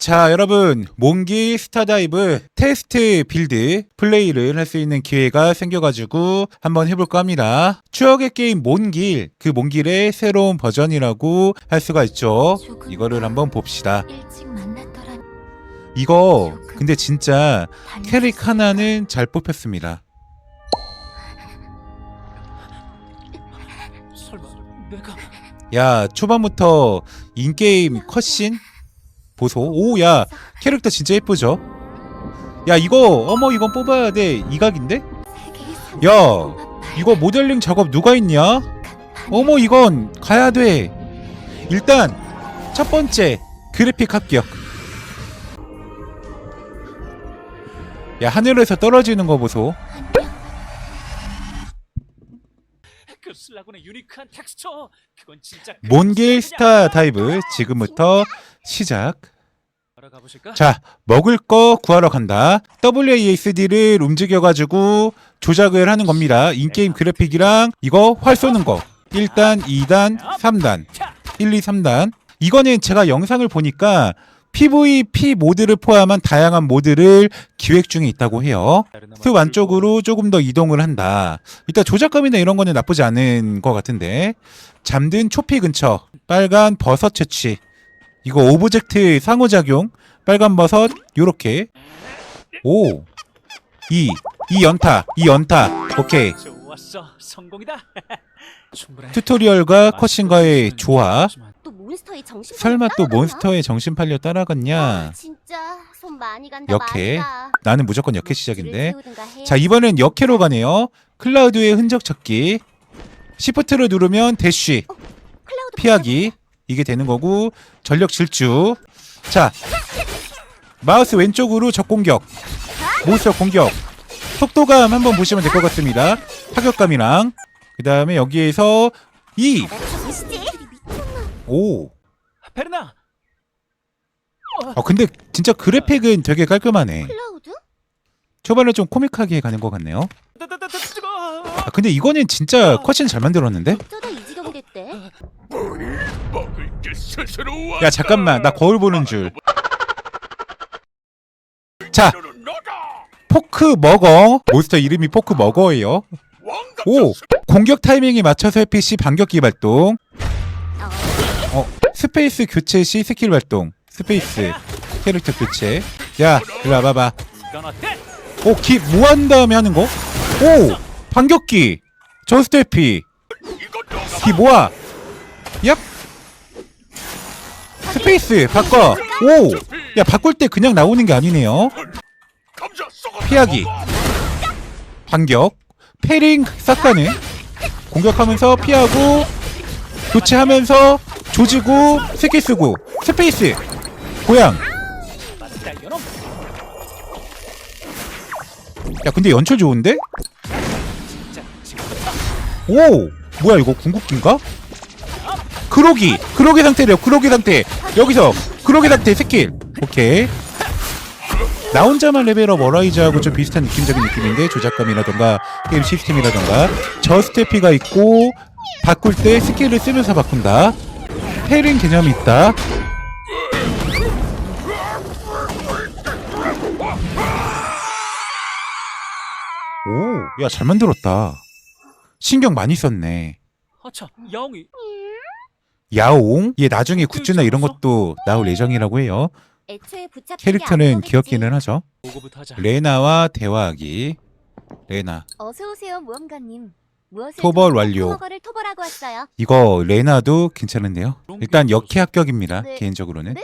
자, 여러분, 몽기 스타다이브 테스트 빌드 플레이를 할 수 있는 기회가 생겨가지고 한번 해볼까 합니다. 추억의 게임 몬길, 그 몬길의 새로운 버전이라고 할 수가 있죠. 이거를 한번 봅시다. 이거, 근데 진짜 캐릭 하나는 잘 뽑혔습니다. 야, 초반부터 인게임 컷신? 보소. 오, 야, 캐릭터 진짜 예쁘죠? 야, 이거, 어머, 이건 뽑아야 돼. 이각인데? 야, 이거 모델링 작업 누가 했냐? 어머, 이건 가야 돼. 일단, 첫 번째, 그래픽 합격. 야, 하늘에서 떨어지는 거 보소. 그 몬길 스타 다이브 지금부터 시작. 자, 먹을 거 구하러 간다. WASD를 움직여가지고 조작을 하는 겁니다. 인게임 그래픽이랑 이거 활 쏘는 거. 1단, 2단, 3단. 1, 2, 3단. 이거는 제가 영상을 보니까 PVP 모드를 포함한 다양한 모드를 기획 중에 있다고 해요. 숲 안쪽으로 조금 더 이동을 한다. 일단 조작감이나 이런 거는 나쁘지 않은 것 같은데. 잠든 초피 근처. 빨간 버섯 채취. 이거 오브젝트 상호작용. 빨간 버섯 요렇게. 오. 이. 이 연타. 이 연타. 오케이. 좋았어 성공이다 충분해 튜토리얼과 컷신과의 조화. 또 몬스터의 정신 설마 또 몬스터의 정신 팔려 따라갔냐? 진짜 손 많이 간다 역해. 많이 가. 나는 무조건 역해 시작인데. 자, 이번엔 역해로 가네요. 클라우드의 흔적 찾기. 시프트를 누르면 대쉬. 클라우드 피하기 이게 되는 거고 전력 질주. 자 마우스 왼쪽으로 적 공격. 몬스터 공격. 속도감 한번 보시면 될 것 같습니다. 타격감이랑. 그 다음에 여기에서 받아치시지? 2오. 베르나! 어, 근데 진짜 그래픽은 되게 깔끔하네? 초반에 좀 코믹하게 가는 것 같네요. 아, 근데 이거는 진짜 컷신 잘 만들었는데 야 잠깐만. 나 거울 보는 줄. 자. 포크 머거 몬스터 이름이 포크 왕각 오 공격 타이밍에 맞춰서 PC 반격기 발동. 어 스페이스 교체 시 스킬 발동. 스페이스 캐릭터 교체. 야 일로 와봐봐? 오기 무한 다음에 하는 거? 오 반격기. 너가 기 모아 얍 스페이스 바꿔. 오 야 바꿀 때 그냥 나오는 게 아니네요. 피하기. 반격. 패링 싹 가는 공격하면서 피하고 교체하면서 조지고 스킬 쓰고. 스페이스. 고양. 야 근데 연출 좋은데? 오! 뭐야 이거 궁극기인가? 그로기 그로기 상태래요. 그로기 상태. 여기서 그로기 상태 스킬. 오케이. 나 혼자만 레벨업 어라이즈하고 좀 비슷한 느낌적인 느낌인데 조작감이라던가 게임 시스템이라던가. 저스태피가 있고 바꿀 때 스킬을 쓰면서 바꾼다. 페링 개념이 있다. 오, 야, 잘 만들었다. 신경 많이 썼네. 아차 야옹이 야옹? 얘 나중에 굿즈나 이런 것도 나올 예정이라고 해요. 애초에 붙잡힌 게 캐릭터는. 귀엽기는 하죠. 보고부터 하자 레나와 대화하기. 레나. 어서 오세요. 무엇을 토벌 완료. 토벌을 토벌하고 왔어요. 이거 레나도 괜찮은데요. 일단 역해 합격입니다. 네. 개인적으로는.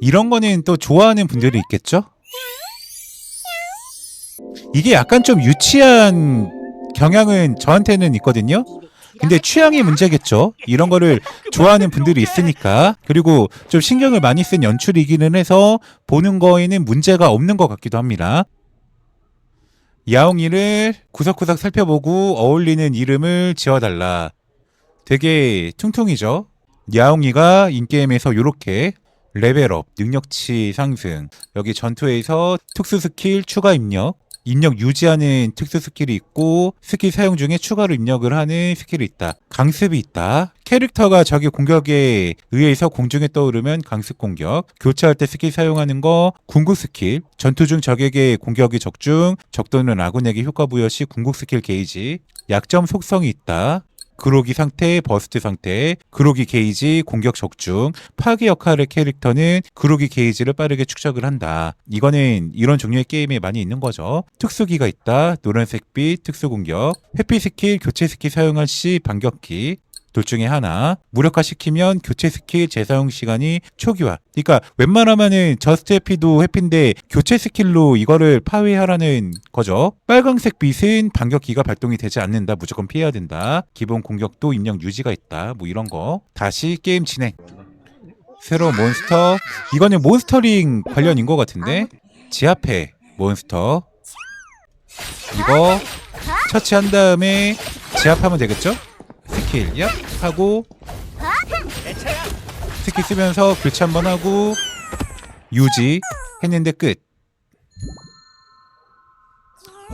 이런 거는 또 좋아하는 분들이 있겠죠? 이게 약간 좀 유치한 경향은 저한테는 있거든요. 근데 취향의 문제겠죠. 이런 거를 좋아하는 분들이 있으니까. 그리고 좀 신경을 많이 쓴 연출이기는 해서 보는 거에는 문제가 없는 것 같기도 합니다. 야옹이를 구석구석 살펴보고 어울리는 이름을 지어달라. 되게 퉁퉁이죠. 야옹이가 인게임에서 요렇게 레벨업, 능력치 상승, 여기 전투에서 특수 스킬 추가 입력, 입력 유지하는 특수 스킬이 있고 스킬 사용 중에 추가로 입력을 하는 스킬이 있다. 강습이 있다. 캐릭터가 적의 공격에 의해서 공중에 떠오르면 강습 공격, 교차할 때 스킬 사용하는 거, 궁극 스킬, 전투 중 적에게 공격이 적중, 적 또는 아군에게 효과 부여 시 궁극 스킬 게이지, 약점 속성이 있다. 그로기 상태, 버스트 상태, 그로기 게이지, 공격 적중, 파괴 역할의 캐릭터는 그로기 게이지를 빠르게 축적을 한다. 이거는 이런 종류의 게임에 많이 있는 거죠. 특수기가 있다. 노란색 빛 특수 공격, 회피 스킬, 교체 스킬 사용할 시 반격기, 둘 중에 하나. 무력화 시키면 교체 스킬 재사용 시간이 초기화. 그러니까 웬만하면은 저스트 해피도 해피인데 교체 스킬로 이거를 파괴하라는 거죠. 빨강색 빛은 반격기가 발동이 되지 않는다. 무조건 피해야 된다. 기본 공격도 입력 유지가 있다. 뭐 이런 거. 다시 게임 진행. 새로운 몬스터. 이거는 몬스터링 관련인 것 같은데. 지하패 몬스터. 이거 처치한 다음에 지압하면 되겠죠? 스킬 얍! 하고 스킬 쓰면서 교체 한번 하고 유지 했는데 끝.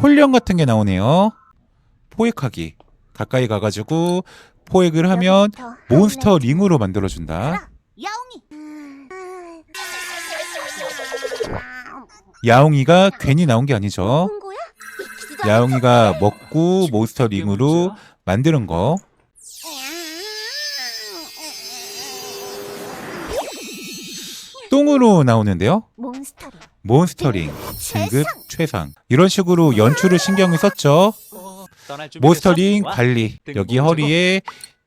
홀령 같은 게 나오네요. 포획하기. 가까이 가가지고 포획을 하면 몬스터 링으로 만들어준다. 야옹이. 야옹이가 괜히 나온 게 아니죠? 야옹이가 먹고 몬스터 링으로 만드는 거 똥으로 나오는데요? 몬스터로. 몬스터링 등급 최상. 이런 식으로 연출을 신경을 썼죠? 몬스터링. 관리. 등 여기. 허리에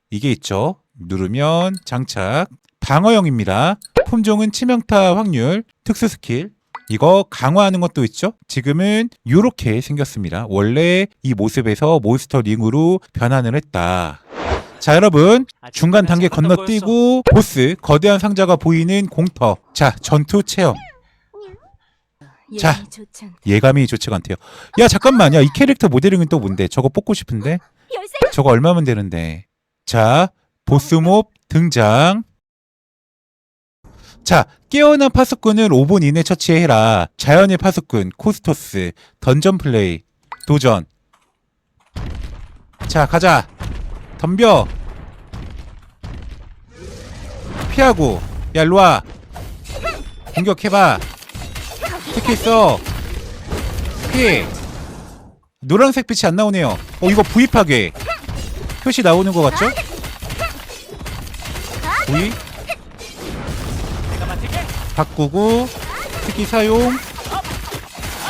이게 있죠? 누르면 장착. 방어형입니다. 품종은 치명타 확률 특수 스킬. 이거 강화하는 것도 있죠? 지금은 이렇게 생겼습니다. 원래 이 모습에서 몬스터링으로 변환을 했다 자 여러분. 아, 중간 단계. 건너뛰고 보스 거대한 상자가 보이는 공터. 자 전투 체험. 자. 예감이 좋지 좋지가 않대요. 야 잠깐만. 야이 캐릭터 모델링은 또 뭔데? 저거 뽑고 싶은데. 저거 얼마면 되는데? 자 보스몹 등장. 자 깨어난 파수꾼을 5분 이내 처치해라. 자연의 파수꾼 코스토스. 던전 플레이. 도전. 자 가자 덤벼. 피하고. 야 일로와. 공격해봐. 스킬 써 피해 노란색 빛이 안 나오네요. 어 이거 부입하게. 표시 나오는 것 같죠? 맡을게. 바꾸고. 스킬 사용.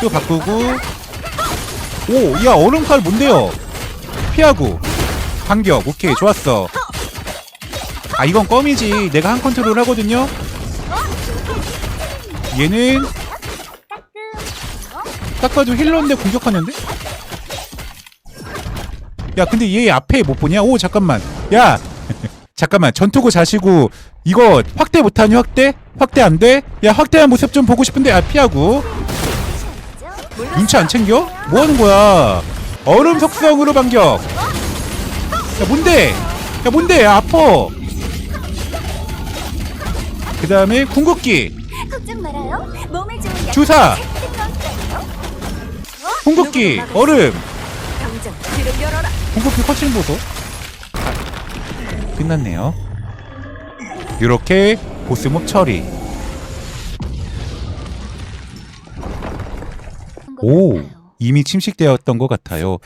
또 바꾸고. 오야 얼음칼 뭔데요? 피하고 반격. 오케이 좋았어. 아 이건 껌이지. 내가 한 컨트롤 하거든요. 얘는 딱 봐도 힐러인데 공격하는데? 야 근데 얘 앞에 못 보냐? 오 잠깐만. 야 잠깐만. 전투고 자시고 이거 확대 못하니? 확대? 확대 안 돼? 야 확대한 모습 좀 보고 싶은데 아 피하고. 눈치 안 챙겨? 뭐 하는 거야? 얼음 속성으로 반격 야 뭔데? 야 뭔데? 야 아파. 그 다음에 궁극기. 걱정 말아요. 몸에 좋은 약. 주사. 궁극기 얼음. 당장 길을 열어라. 궁극기 커칭 보소. 아, 끝났네요. 이렇게 보스몹 처리. 오 이미 침식되었던 것 같아요.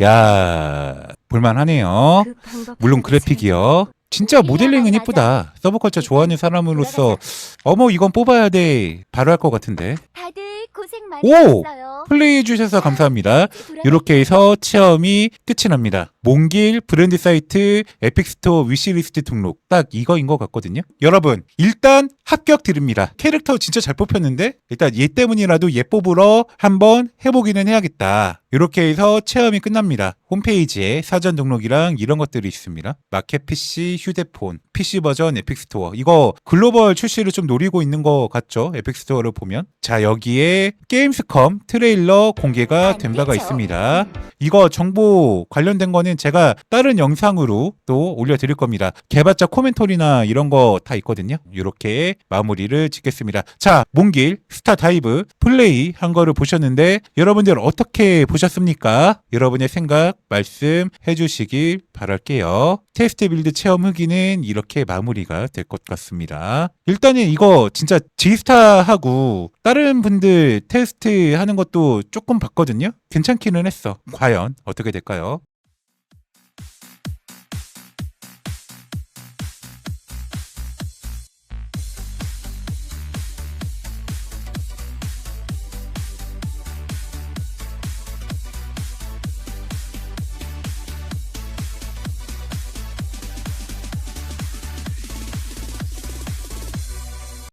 야 볼만하네요. 그 물론 그래픽이요. 진짜 모델링은 이쁘다. 서브컬처 좋아하는 사람으로서. 어머 이건 뽑아야 돼. 바로 할 것 같은데. 다들 고생 많이 오! 했어요. 플레이해 주셔서 감사합니다. 이렇게 해서 체험이 끝이 납니다. 몽길 브랜드 사이트 에픽스토어 위시리스트 등록 딱 이거인 것 같거든요. 여러분 일단 합격 드립니다. 캐릭터 진짜 잘 뽑혔는데 일단 얘 때문이라도 얘 뽑으러 한번 해보기는 해야겠다. 이렇게 해서 체험이 끝납니다. 홈페이지에 사전 등록이랑 이런 것들이 있습니다. 마켓 PC, 휴대폰, PC 버전 에픽스토어 이거 글로벌 출시를 좀 노리고 있는 것 같죠? 에픽스토어를 보면 자 여기에 게임스컴 트레일러 공개가 된 바가 있습니다. 이거 정보 관련된 거는 거는 제가 다른 영상으로 또 올려드릴 겁니다. 개발자 코멘터리나 이런 거 다 있거든요. 이렇게 마무리를 짓겠습니다. 자, 몽길, 스타 다이브, 플레이 한 거를 보셨는데 여러분들 어떻게 보셨습니까? 여러분의 생각 말씀해 주시길 바랄게요. 테스트 빌드 체험 후기는 이렇게 마무리가 될 것 같습니다. 일단은 이거 진짜 지스타하고 다른 분들 테스트 하는 것도 조금 봤거든요. 괜찮기는 했어. 과연 어떻게 될까요?